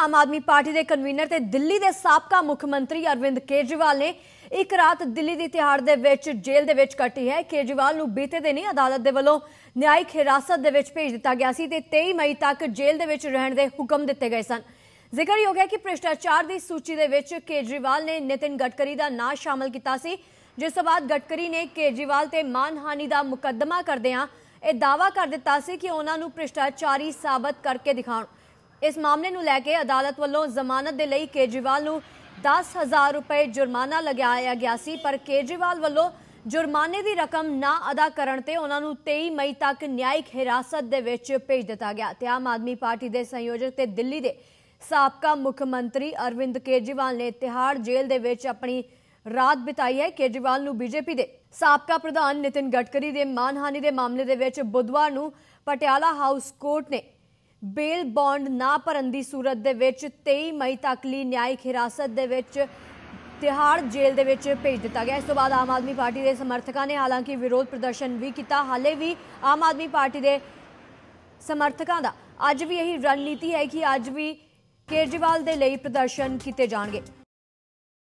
Aam Aadmi party ਦੇ convener ਤੇ ਦਿੱਲੀ ਦੇ ਸਾਬਕਾ ਮੁੱਖ ਮੰਤਰੀ ਅਰਵਿੰਦ ਕੇਜਰੀਵਾਲ ਨੇ ਇੱਕ ਰਾਤ ਦਿੱਲੀ ਦੀ ਤਿਹਾੜ ਦੇ ਵਿੱਚ ਜੇਲ੍ਹ ਦੇ ਵਿੱਚ ਕੱਟੀ ਹੈ। ਕੇਜਰੀਵਾਲ ਨੂੰ ਬੀਤੇ ਦਿਨੀ ਅਦਾਲਤ ਦੇ ਵੱਲੋਂ ਨਿਆਇਕ ਹਿਰਾਸਤ ਦੇ ਵਿੱਚ ਭੇਜ ਦਿੱਤਾ ਗਿਆ ਸੀ ਤੇ 23 ਮਈ ਤੱਕ ਜੇਲ੍ਹ ਦੇ ਵਿੱਚ ਰਹਿਣ ਦੇ ਹੁਕਮ ਦਿੱਤੇ ਗਏ ਸਨ। ਜ਼ਿਕਰਯੋਗ ਹੈ ਕਿ ਭ੍ਰਿਸ਼ਟਾਚਾਰ ਦੀ ਸੂਚੀ ਦੇ ਵਿੱਚ ਕੇਜਰੀਵਾਲ ਨੇ ਨਿਤਿਨ ਗਡਕਰੀ ਦਾ ਨਾਂ ਸ਼ਾਮਲ ਕੀਤਾ ਸੀ। ਜਿਸ ਤੋਂ ਬਾਅਦ ਗਡਕਰੀ ਨੇ ਕੇਜਰੀਵਾਲ ਤੇ ਮਾਨਹਾਨੀ ਦਾ ਮੁਕੱਦਮਾ ਕਰਦਿਆਂ ਇਹ ਦਾਅਵਾ ਕਰ ਦਿੱਤਾ ਸੀ ਕਿ ਉਹਨਾਂ ਨੂੰ ਭ੍ਰਿਸ਼ਟਾਚਾਰੀ ਸਾਬਤ ਕਰਕੇ ਦਿਖਾਉਣ। ਇਸ ਮਾਮਲੇ ਨੂੰ ਲੈ ਕੇ ਅਦਾਲਤ ਵੱਲੋਂ ਜ਼ਮਾਨਤ ਦੇ ਲਈ ਕੇਜਰੀਵਾਲ ਨੂੰ 10000 ਰੁਪਏ ਜੁਰਮਾਨਾ ਲਗਾਇਆ ਗਿਆ ਸੀ, ਪਰ ਕੇਜਰੀਵਾਲ ਵੱਲੋਂ ਜੁਰਮਾਨੇ ਦੀ ਰਕਮ ਨਾ ਅਦਾ ਕਰਨ ਤੇ ਉਹਨਾਂ ਨੂੰ 23 ਮਈ ਤੱਕ ਨਿਆਇਕ ਹਿਰਾਸਤ ਦੇ ਵਿੱਚ ਭੇਜ ਦਿੱਤਾ ਗਿਆ। ਤੇ ਆਮ ਆਦਮੀ ਪਾਰਟੀ ਦੇ ਸੰਯੋਜਕ ਤੇ ਦਿੱਲੀ ਦੇ ਸਾਬਕਾ ਮੁੱਖ ਮੰਤਰੀ ਅਰਵਿੰਦ ਕੇਜਰੀਵਾਲ ਨੇ ਤਿਹਾੜ ਜੇਲ੍ਹ ਦੇ ਵਿੱਚ ਆਪਣੀ ਰਾਤ ਬਿਤਾਈ ਹੈ। ਕੇਜਰੀਵਾਲ ਨੂੰ ਬੀਜੇਪੀ ਦੇ ਸਾਬਕਾ ਪ੍ਰਧਾਨ ਨਿਤਿਨ ਗਡਕਰੀ ਦੇ ਮਾਨਹਾਨੀ ਦੇ ਮਾਮਲੇ ਦੇ ਵਿੱਚ ਬੁੱਧਵਾਰ ਨੂੰ ਪਟਿਆਲਾ ਹਾਊਸ ਕੋਰਟ ਨੇ ਬੇਲ ਬੌਂਡ ਨਾ ਭਰਨ ਦੀ ਸੂਰਤ ਦੇ ਵਿੱਚ 23 ਮਈ ਤੱਕ ਲਈ ਨਿਆਇਕ ਹਿਰਾਸਤ ਦੇ ਵਿੱਚ ਤਿਹਾੜ ਜੇਲ੍ਹ ਦੇ ਵਿੱਚ ਭੇਜ ਦਿੱਤਾ ਗਿਆ। ਇਸ ਤੋਂ ਬਾਅਦ ਆਮ ਆਦਮੀ ਪਾਰਟੀ ਦੇ ਸਮਰਥਕਾਂ ਨੇ ਹਾਲਾਂਕਿ ਵਿਰੋਧ ਪ੍ਰਦਰਸ਼ਨ ਵੀ ਕੀਤਾ। ਹਾਲੇ ਵੀ ਆਮ ਆਦਮੀ ਪਾਰਟੀ ਦੇ ਸਮਰਥਕਾਂ ਦਾ ਅੱਜ ਵੀ ਇਹੀ ਰਣਨੀਤੀ ਹੈ ਕਿ ਅੱਜ ਵੀ ਕੇਜਰੀਵਾਲ ਦੇ ਲਈ ਪ੍ਰਦਰਸ਼ਨ ਕੀਤੇ ਜਾਣਗੇ।